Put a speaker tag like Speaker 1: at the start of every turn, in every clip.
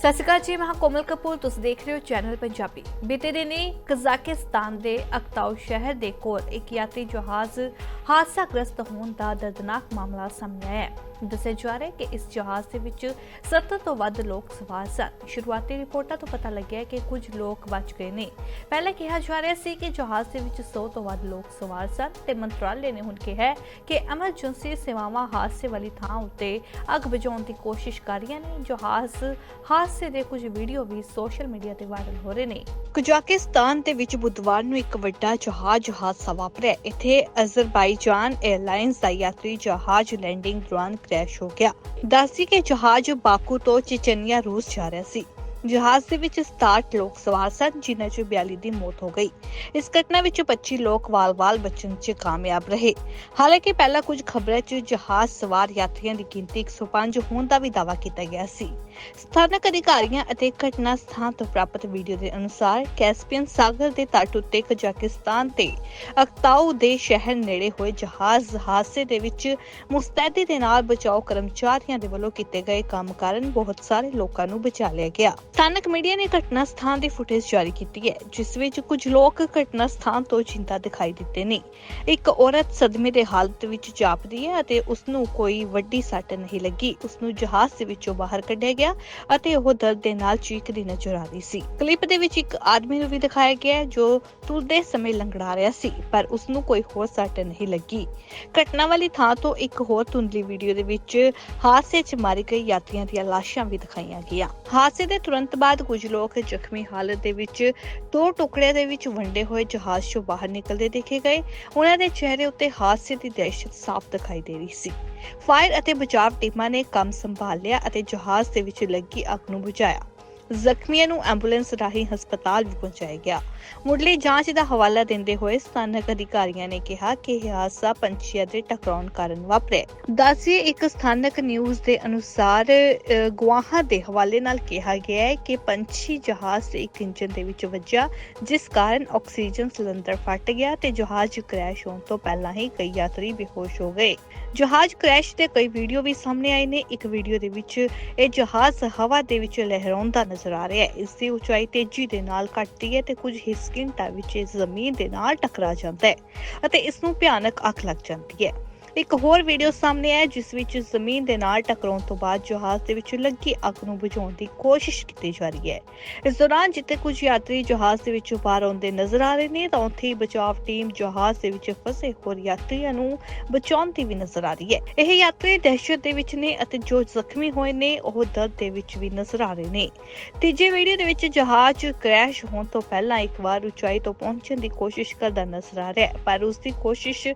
Speaker 1: ਸਤਿ ਸ਼੍ਰੀ ਅਕਾਲ ਜੀ, ਮੈਂ ਕੋਮਲ ਕਪੂਰ, ਤੁਸੀਂ ਦੇਖ ਰਹੇ ਹੋ ਚੈਨਲ ਪੰਜਾਬੀ। ਬੀਤੇ ਦਿਨੀ ਕਜ਼ਾਕਿਸਤਾਨ ਦੇ ਅਕਤਾਊ ਸ਼ਹਿਰ ਦੇ ਕੋਲ ਇੱਕ ਯਾਤਰੀ ਜਹਾਜ਼ ਹਾਦਸਾਗ੍ਰਸਤ ਹੋਣ ਦਾ ਦਰਦਨਾਕ ਮਾਮਲਾ ਸਾਹਮਣੇ ਆਇਆ ਹੈ। ਦੱਸਿਆ ਜਾ ਰਿਹਾ ਹੈ ਕਿ ਇਸ ਜਹਾਜ਼ ਦੇ ਵਿੱਚ 70 ਤੋਂ ਵੱਧ ਲੋਕ ਸਵਾਰ ਸਨ। ਸ਼ੁਰੂਆਤੀ ਰਿਪੋਰਟਾਂ ਤੋਂ ਪਤਾ ਲੱਗਿਆ ਕਿ ਕੁਝ ਲੋਕ ਬਚ ਗਏ ਨੇ। ਪਹਿਲਾਂ ਕਿਹਾ ਜਾ ਰਿਹਾ ਸੀ ਕਿ ਜਹਾਜ਼ ਦੇ ਵਿੱਚ 100 ਤੋਂ ਵੱਧ ਲੋਕ ਸਵਾਰ ਸਨ ਤੇ ਮੰਤਰਾਲੇ ਨੇ ਹੁਣ ਕਿਹਾ ਕਿ ਐਮਰਜੈਂਸੀ ਸੇਵਾਵਾਂ ਹਾਦਸੇ ਵਾਲੀ ਥਾਂ ਉੱਤੇ ਅੱਗ ਬੁਝਾਉਣ ਦੀ ਕੋਸ਼ਿਸ਼ ਕਰ ਰਹੀਆਂ ਨੇ। ਜਹਾਜ਼ ਹਾਦਸੇ ਦੇ ਕੁਝ ਵੀਡੀਓ ਵੀ ਸੋਸ਼ਲ ਮੀਡੀਆ ਤੇ ਵਾਇਰਲ ਹੋ ਰਹੇ ਨੇ। ਕਜ਼ਾਕਿਸਤਾਨ ਦੇ ਵਿੱਚ ਬੁੱਧਵਾਰ ਨੂੰ ਇੱਕ ਵੱਡਾ ਜਹਾਜ਼ ਹਾਦਸਾ ਵਾਪਰਿਆ। ਇੱਥੇ ਅਜ਼ਰਬਾਈਜਾਨ 에ਅਰਲਾਈਨਸ ਦਾ ਯਾਤਰੀ ਜਹਾਜ਼ ਲੈਂਡਿੰਗ ਦੌਰਾਨ ਕ੍ਰੈਸ਼ ਹੋ ਗਿਆ। ਦੱਸਦੀ ਕਿ ਜਹਾਜ਼ ਬਾਕੂ ਤੋਂ ਚਚਨੀਆ ਰੂਸ ਜਾ ਰਿਹਾ ਸੀ। ਜਹਾਜ਼ ਦੇ ਵਿੱਚ 67 ਲੋਕ ਸਵਾਰ ਸਨ, ਜਿਨ੍ਹਾਂ ਚੋਂ 42 ਦੀ ਮੌਤ ਹੋ ਗਈ। ਇਸ ਘਟਨਾ ਵਿੱਚ 25 ਲੋਕ ਵਾਲ-ਵਾਲ ਬਚਣ 'ਚ ਕਾਮਯਾਬ ਰਹੇ। ਹਾਲਾਂਕਿ ਪਹਿਲਾਂ ਕੁਝ ਖਬਰਾਂ 'ਚ ਜਹਾਜ਼ ਸਵਾਰ ਯਾਤਰੀਆਂ ਦੀ ਗਿਣਤੀ 105 ਹੋਣ ਦਾ ਵੀ ਦਾਅਵਾ ਕੀਤਾ ਗਿਆ ਸੀ। ਸਥਾਨਕ ਅਧਿਕਾਰੀਆਂ ਅਤੇ ਘਟਨਾ ਸਥਾਨ ਤੋਂ ਪ੍ਰਾਪਤ ਵੀਡੀਓ ਦੇ ਅਨੁਸਾਰ ਕੈਸਪੀਅਨ ਸਾਗਰ ਦੇ ਤੱਟ ਉੱਤੇ ਕਜ਼ਾਕਿਸਤਾਨ ਤੇ ਅਕਤਾਊ ਦੇ ਸ਼ਹਿਰ ਨੇੜੇ ਹੋਏ ਜਹਾਜ਼ ਹਾਦਸੇ ਦੇ ਵਿੱਚ ਮੁਸਤੈਦੀ ਦੇ ਨਾਲ ਬਚਾਓ ਕਰਮਚਾਰੀਆਂ ਦੇ ਵੱਲੋਂ ਕੀਤੇ ਗਏ ਕੰਮ ਕਾਰਨ ਬਹੁਤ ਸਾਰੇ ਲੋਕਾਂ ਨੂੰ ਬਚਾ ਲਿਆ ਗਿਆ। ਸਥਾਨਕ ਮੀਡੀਆ ਨੇ ਘਟਨਾ ਸਥਾਨ ਦੀ ਫੁਟੇਜ ਜਾਰੀ ਕੀਤੀ ਹੈ, ਜਿਸ ਵਿੱਚ ਕੁਝ ਲੋਕ ਘਟਨਾ ਸਥਾਨ ਤੋਂ ਚਿੰਤਾ ਦਿਖਾਈ ਦਿੱਤੇ ਨੇ। ਇੱਕ ਔਰਤ ਸਦਮੇ ਦੇ ਹਾਲਤ ਵਿੱਚ ਜਾਪਦੀ ਹੈ ਅਤੇ ਉਸ ਨੂੰ ਕੋਈ ਵੱਡੀ ਸੱਟ ਨਹੀਂ ਲੱਗੀ। ਉਸ ਨੂੰ ਜਹਾਜ਼ ਦੇ ਵਿੱਚੋਂ ਬਾਹਰ ਕੱਢਿਆ ਗਿਆ ਅਤੇ ਉਹ ਦਰਦ ਦੇ ਨਾਲ ਚੀਕਦੀ ਨਜ਼ਰ ਆ ਰਹੀ ਸੀ। ਕਲਿੱਪ ਦੇ ਵਿੱਚ ਇੱਕ ਆਦਮੀ ਨੂੰ ਵੀ ਦਿਖਾਇਆ ਗਿਆ ਹੈ, ਜੋ ਤੁਰਦੇ ਸਮੇਂ ਲੰਗੜਾ ਰਿਹਾ ਸੀ, ਪਰ ਉਸ ਨੂੰ ਕੋਈ ਹੋਰ ਸੱਟ ਨਹੀਂ ਲੱਗੀ। ਘਟਨਾ ਵਾਲੀ ਥਾਂ ਤੋਂ ਇੱਕ ਹੋਰ ਧੁੰਦਲੀ ਵੀਡੀਓ ਦੇ ਵਿੱਚ ਹਾਦਸੇ 'ਚ ਮਾਰੇ ਗਏ ਯਾਤਰੀਆਂ ਦੀਆਂ ਲਾਸ਼ਾਂ ਵੀ ਦਿਖਾਈਆਂ ਗਈਆਂ। ਹਾਦਸੇ ਦੇ ਤੁਰੰਤ ਬਾਅਦ ਕੁਝ ਲੋਕ ਜ਼ਖਮੀ ਹਾਲਤ ਦੇ ਵਿੱਚ ਦੋ ਟੁਕੜਿਆਂ ਦੇ ਵਿੱਚ ਵੰਡੇ ਹੋਏ ਜਹਾਜ਼ 'ਚੋਂ ਬਾਹਰ ਨਿਕਲਦੇ ਦੇਖੇ ਗਏ। ਉਹਨਾਂ ਦੇ ਚਿਹਰੇ ਉੱਤੇ ਹਾਦਸੇ ਦੀ ਦਹਿਸ਼ਤ ਸਾਫ਼ ਦਿਖਾਈ ਦੇ ਰਹੀ ਸੀ। ਫਾਇਰ ਅਤੇ ਬਚਾਅ ਟੀਮਾਂ ਨੇ ਕੰਮ ਸੰਭਾਲ ਲਿਆ ਅਤੇ ਜਹਾਜ਼ ਦੇ ਵਿੱਚ ਲੱਗੀ ਅੱਗ ਨੂੰ ਬੁਝਾਇਆ। ਜ਼ਖਮੀਆਂ ਨੂੰ ਐਂਬੂਲੈਂਸ ਰਾਹੀਂ ਹਸਪਤਾਲ ਵੀ ਪਹੁੰਚਾਇਆ ਗਿਆ। ਮੁੱਢਲੀ ਜਾਂਚ ਦਾ ਹਵਾਲਾ ਦਿੰਦੇ ਹੋਏ ਸਥਾਨਕ ਅਧਿਕਾਰੀਆਂ ਨੇ ਕਿਹਾ ਕਿ ਇਹ ਹਾਦਸਾ ਪੰਛੀਆਂ ਦੇ ਟਕਰਾਉਣ ਕਾਰਨ ਵਾਪਰਿਆ ਦੱਸਿਏ ਇੱਕ ਸਥਾਨਕ ਨਿਊਜ਼ ਦੇ ਅਨੁਸਾਰ ਅ, ਦੇ ਹਵਾਲੇ ਨਾਲ ਕਿਹਾ ਗਿਆ ਹੈ ਕਿ ਪੰਛੀ ਜਹਾਜ਼ ਦੇ ਇੱਕ ਇੰਜਨ ਦੇ ਵਿੱਚ ਵੱਜਾ ਜਿਸ ਕਾਰਨ ਆਕਸੀਜਨ ਸਿਲੰਡਰ ਫਟ ਗਿਆ ਤੇ ਜਹਾਜ਼ ਕ੍ਰੈਸ਼ ਹੋਣ ਤੋਂ ਪਹਿਲਾਂ ਹੀ ਕਈ ਯਾਤਰੀ ਬੇਹੋਸ਼ ਹੋ ਗਏ। ਜਹਾਜ਼ ਕ੍ਰੈਸ਼ ਦੇ ਕਈ ਵੀਡੀਓ ਵੀ ਸਾਹਮਣੇ ਆਏ ਨੇ। ਇੱਕ ਵੀਡੀਓ ਦੇ ਵਿੱਚ ਇਹ ਜਹਾਜ਼ ਹਵਾ ਦੇ ਵਿੱਚ ਲਹਿਰਾਉਂਦਾ ਨਜ਼ਰ ਆ ਰਿਹਾ ਹੈ। ਇਸ ਦੀ ਉਚਾਈ ਤੇਜ਼ੀ ਦੇ ਨਾਲ ਘਟਦੀ ਹੈ ਤੇ ਕੁਝ ਹੀ ਸਕਿੰਟਾਂ ਵਿੱਚ ਇਹ ਜ਼ਮੀਨ ਦੇ ਨਾਲ ਟਕਰਾ ਜਾਂਦਾ ਹੈ ਅਤੇ ਇਸ ਨੂੰ ਭਿਆਨਕ ਅੱਖ ਲੱਗ ਜਾਂਦੀ ਹੈ। ਇੱਕ ਹੋਰ ਵੀਡੀਓ ਸਾਹਮਣੇ ਆਇਆ, ਜਿਸ ਵਿੱਚ ਜ਼ਮੀਨ ਦੇ ਨਾਲ ਟਕਰਾਉਣ ਤੋਂ ਬਾਅਦ ਜਹਾਜ਼ ਦੇ ਵਿੱਚ ਲੱਗੀ ਅੱਗ ਨੂੰ ਬੁਝਾਉਣ ਦੀ ਕੋਸ਼ਿਸ਼ ਕੀਤੀ ਜਾ ਰਹੀ ਹੈ। ਇਸ ਦੌਰਾਨ ਜਿੱਥੇ ਕੁਝ ਯਾਤਰੀ ਜਹਾਜ਼ ਦੇ ਵਿੱਚੋਂ ਬਾਹਰ ਆਉਂਦੇ ਨਜ਼ਰ ਆ ਰਹੇ ਨੇ, ਤਾਂ ਉੱਥੇ ਹੀ ਬਚਾਅ ਟੀਮ ਜਹਾਜ਼ ਦੇ ਵਿੱਚ ਫਸੇ ਹੋਰ ਯਾਤਰੀਆਂ ਨੂੰ ਬਚਾਉਂਦੀ ਵੀ ਨਜ਼ਰ ਆ ਰਹੀ ਹੈ। ਇਹ ਯਾਤਰੀ ਦਹਿਸ਼ਤ ਦੇ ਵਿੱਚ ਨੇ ਅਤੇ ਜੋ ਜ਼ਖਮੀ ਹੋਏ ਨੇ, ਉਹ ਦਰਦ ਦੇ ਵਿੱਚ ਵੀ ਨਜ਼ਰ ਆ ਰਹੇ ਨੇ। ਤੀਜੇ ਵੀਡੀਓ ਦੇ ਵਿੱਚ ਜਹਾਜ਼ ਕ੍ਰੈਸ਼ ਹੋਣ ਤੋਂ ਪਹਿਲਾਂ ਇੱਕ ਵਾਰ ਉਚਾਈ ਤੋਂ ਪਹੁੰਚਣ ਦੀ ਕੋਸ਼ਿਸ਼ ਕਰਦਾ ਨਜ਼ਰ ਆ ਰਿਹਾ ਹੈ, ਪਰ ਉਸ ਦੀ ਕੋਸ਼ਿਸ਼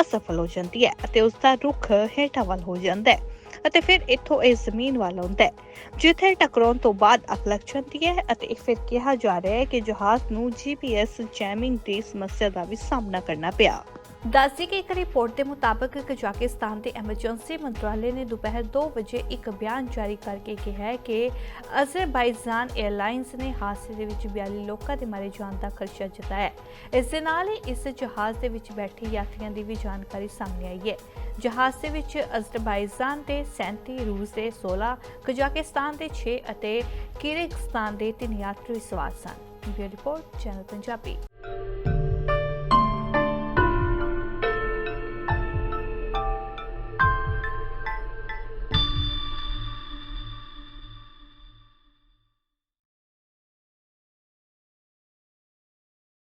Speaker 1: ਅਸਫਲ ਹੋ ਜਾਂਦੀ ਹੈ। ਅਤੇ ਉਸ ਦਾ ਰੁਖ ਹੇਠਾਂ ਵੱਲ ਹੋ ਜਾਂਦਾ ਹੈ ਅਤੇ ਫਿਰ ਇੱਥੋਂ ਇਹ ਜ਼ਮੀਨ ਵੱਲ ਆਉਂਦਾ ਹੈ, ਜਿੱਥੇ ਟਕਰਾਉਣ ਤੋਂ ਬਾਅਦ ਅੱਗ ਲੱਗ ਜਾਂਦੀ ਹੈ ਅਤੇ ਫਿਰ ਕਿਹਾ ਜਾ ਰਿਹਾ ਹੈ ਕਿ ਜਹਾਜ਼ ਨੂੰ ਜੀਪੀਐਸ ਜੈਮਿੰਗ ਦੀ ਸਮੱਸਿਆ ਦਾ ਵੀ ਸਾਹਮਣਾ ਕਰਨਾ ਪਿਆ। ਦੱਸਦੀ ਕਿ ਇੱਕ ਰਿਪੋਰਟ ਦੇ ਮੁਤਾਬਕ ਕਜ਼ਾਕਿਸਤਾਨ ਦੇ ਐਮਰਜੈਂਸੀ ਮੰਤਰਾਲੇ ਨੇ ਦੁਪਹਿਰ 2 ਵਜੇ ਇੱਕ ਬਿਆਨ ਜਾਰੀ ਕਰਕੇ ਕਿਹਾ ਹੈ ਕਿ ਅਜ਼ਰਬਾਈਜਾਨ 에ਅਰਲਾਈਨਸ ਨੇ ਹਾਦਸੇ ਦੇ ਵਿੱਚ 42 ਲੋਕਾਂ ਦੇ ਮਾਰੇ ਜਾਣ ਦਾ ਖਰਚਾ ਜਤਾਇਆ। ਇਸ ਦੇ ਨਾਲ ਹੀ ਇਸ ਜਹਾਜ਼ ਦੇ ਵਿੱਚ ਬੈਠੇ ਯਾਤਰੀਆਂ ਦੀ ਵੀ ਜਾਣਕਾਰੀ ਸਾਹਮਣੇ ਆਈ ਹੈ। ਜਹਾਜ਼ ਦੇ ਵਿੱਚ ਅਜ਼ਰਬਾਈਜਾਨ ਦੇ 37 ਰੂਸ ਦੇ 16 ਕਜ਼ਾਕਿਸਤਾਨ ਦੇ 6 ਅਤੇ ਕਿਰਗਿਜ਼ਸਤਾਨ ਦੇ 3 ਯਾਤਰੀ ਸਵਾਰ ਸਨ। Report, channel Punjabi.